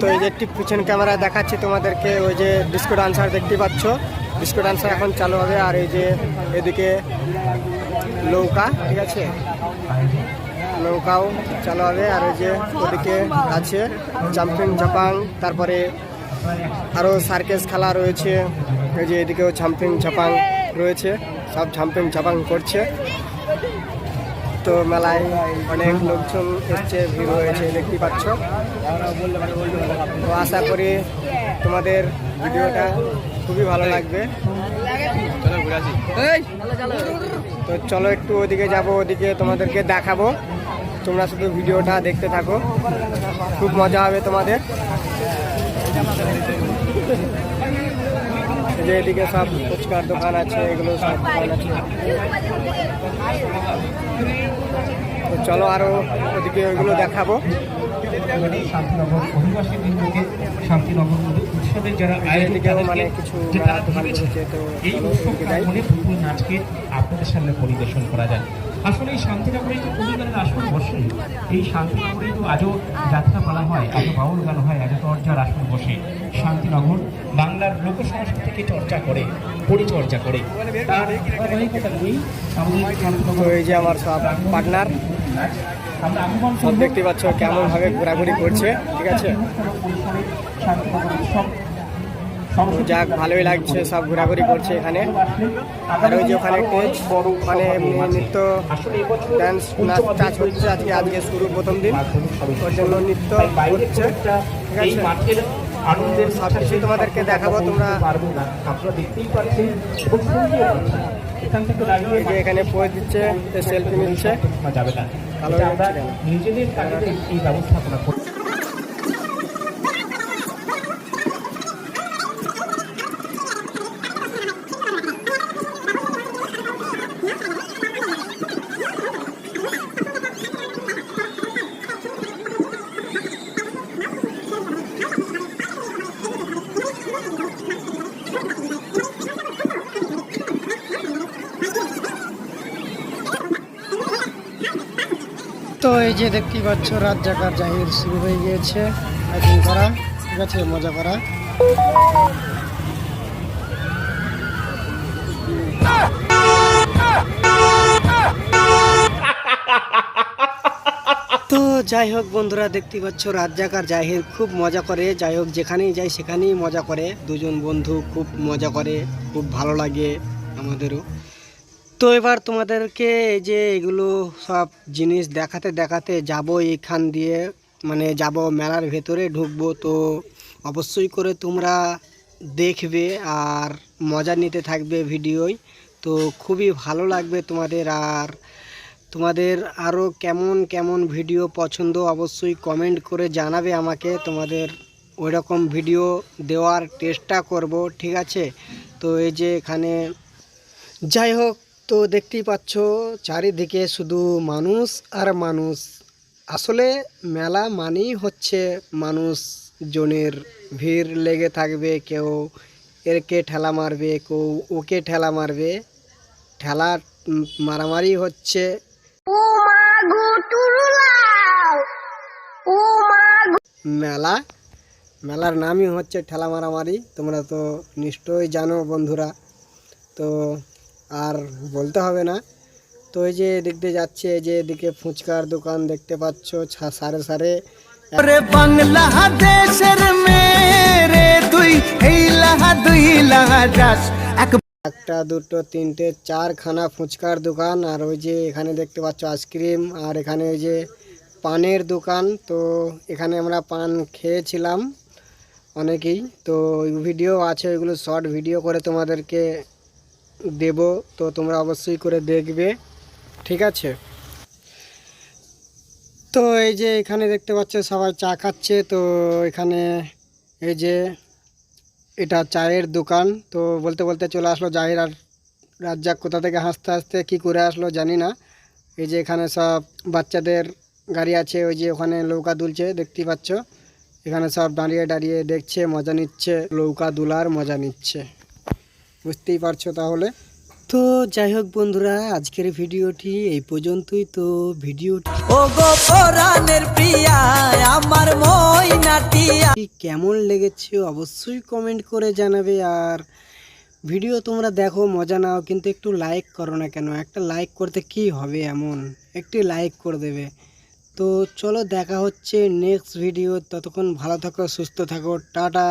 তো এই যে একটি পিছন ক্যামেরা দেখাচ্ছি তোমাদেরকে, ওই যে ডিস্কো ডান্সার দেখতে পাচ্ছ। ডিস্কো ডান্সার এখন চালু হবে, আর এই যে এদিকে নৌকা, ঠিক আছে? নৌকাও চালু হবে, আর ওই যে ওদিকে আছে জাম্পিং জাপাং তারপরে আরও সার্কেস খেলা রয়েছে। এই যে এদিকেও ঝাম্পিং ঝাপাং রয়েছে, সব ঝাম্পিং ঝাপাং করছে। তো মেলায় অনেক লোকজন এসছে ভিড় হয়েছে দেখতে পাচ্ছ। তো আশা করি তোমাদের ভিডিওটা খুবই ভালো লাগবে। তো চলো একটু ওদিকে যাব ওদিকে তোমাদেরকে দেখাবো। তোমরা শুধু ভিডিওটা দেখতে থাকো। খুব মজা হবে তোমাদের। যে এদিকে সব ফুচকার দোকান আছে এগুলো সব দোকান আছে। তো চলো আরও ওদিকে ওইগুলো দেখাবো। শান্তিনগর অধিবাসীবৃন্দকে শান্তিনগর উৎসবের যারা আয়োজন মানে কিছু দোকান রয়েছে, তো এই নাচকে আপনাদের সামনে পরিবেশন করা যায়। আসলে এই শান্তিনগরে যে পুতুলগানের আসন বসে। এই শান্তিনগরে তো আজও যাত্রা পালা হয় আজও বাউল গান হয় আজও তর্জার আসন বসে। শান্তিনগর বাংলার লোক সংস্কৃতিকে চর্চা করে পরিচর্যা করে। তার এই যে আমার সব পার্টনার সব দেখতে পাচ্ছ কেমন ভাবে ঘোরাঘুরি করছে ঠিক আছে? শান্তিনগর যাক, ভালোই লাগছে, সব ঘোরাঘুরি করছে এখানে। আর ওই যে ওখানে স্টেজ মানে নৃত্য ড্যান্স নাচ হচ্ছে আজকে আজকে শুরু প্রথম দিন। ওর জন্য নৃত্য হচ্ছে, ঠিক আছে? সব কিছু তোমাদেরকে দেখাবো, তোমরা এখান পোজ দিচ্ছে সেলফি নিচ্ছে। ভালো নিজেদের তো এই যে দেখতেই পাচ্ছ, রাত জাগার জাহির শুরু হয়ে গিয়েছে। এখন করা, ঠিক আছে, মজা করা। তো যাই হোক বন্ধুরা দেখতে পাচ্ছ, রাত জাগার জাহির খুব মজা করে। যাই হোক, যেখানেই যাই সেখানেই মজা করে। দুজন বন্ধু খুব মজা করে, খুব ভালো লাগে আমাদেরও। তো এবার তোমাদেরকে এই যে এগুলো সব জিনিস দেখাতে দেখাতে যাব এখান দিয়ে মানে যাব মেলার ভেতরে ঢুকবো। তো অবশ্যই করে তোমরা দেখবে আর মজা নিতে থাকবে ভিডিওয়। তো খুবই ভালো লাগবে তোমাদের আর তোমাদের আরও কেমন কেমন ভিডিও পছন্দ অবশ্যই কমেন্ট করে জানাবে আমাকে। তোমাদের ওই রকম ভিডিও দেওয়ার চেষ্টা করব, ঠিক আছে? তো এই যে এখানে, যাই হোক তো দেখতেই পাচ্ছ চারিদিকে শুধু মানুষ আর মানুষ। আসলে মেলা মানেই হচ্ছে মানুষ জনের ভিড় লেগে থাকবে কেউ এরকে ঠেলা মারবে কেউ ওকে ঠেলা মারবে। ঠেলা মারামারি হচ্ছে। মেলা মেলার নামই হচ্ছে ঠেলা মারামারি তোমরা তো নিশ্চয়ই জানো বন্ধুরা। তো আর বলতে হবে না। তো এই যে এদিক দিয়ে যাচ্ছে এই যে এদিকে ফুচকার দোকান দেখতে পাচ্ছ ছা- সারে সারে। বাংলাদেশের মেরে তুই এই লাহা দুই লাহা যাস। একটা দুটো তিনটে চারখানা ফুচকার দোকান আর ওই যে এখানে দেখতে পাচ্ছ আইসক্রিম আর এখানে ওই যে পানের দোকান। তো এখানে আমরা পান খেয়েছিলাম অনেকেই। তো ভিডিও আছে ওইগুলো শর্ট ভিডিও করে তোমাদেরকে দেব, তো তোমরা অবশ্যই করে দেখবে। ঠিক আছে? তো এই যে এখানে দেখতে পাচ্ছ, সবাই চা খাচ্ছে। তো এখানে এই যে এটা চায়ের দোকান। তো বলতে বলতে চলে আসলো জাহির আর রাজ্জাক কোথা থেকে হাসতে হাসতে কি করে আসলো জানি না। এই যে এখানে সব বাচ্চাদের গাড়ি আছে, ওই যে ওখানে নৌকা দুলছে দেখতেই পাচ্ছ? এখানে সব দাঁড়িয়ে দাঁড়িয়ে দেখছে, মজা নিচ্ছে। নৌকা দুলার মজা নিচ্ছে। বুঝতেই পারছ তাহলে? তো যাই হোক বন্ধুরা আজকের ভিডিওটি এই পর্যন্তই তো। ভিডিওটি ও গো পরাণের প্রিয়া আমার ময়নাটিয়া কেমন লেগেছে অবশ্যই কমেন্ট করে জানাবে। আর ভিডিও তোমরা দেখো মজা নাও কিন্তু একটু লাইক করো না কেন? একটা লাইক করতে কি হবে এমন? একটি লাইক করে দেবে। তো চলো দেখা হচ্ছে নেক্সট ভিডিও ততক্ষণ ভালো থাকো সুস্থ থাকো টাটা।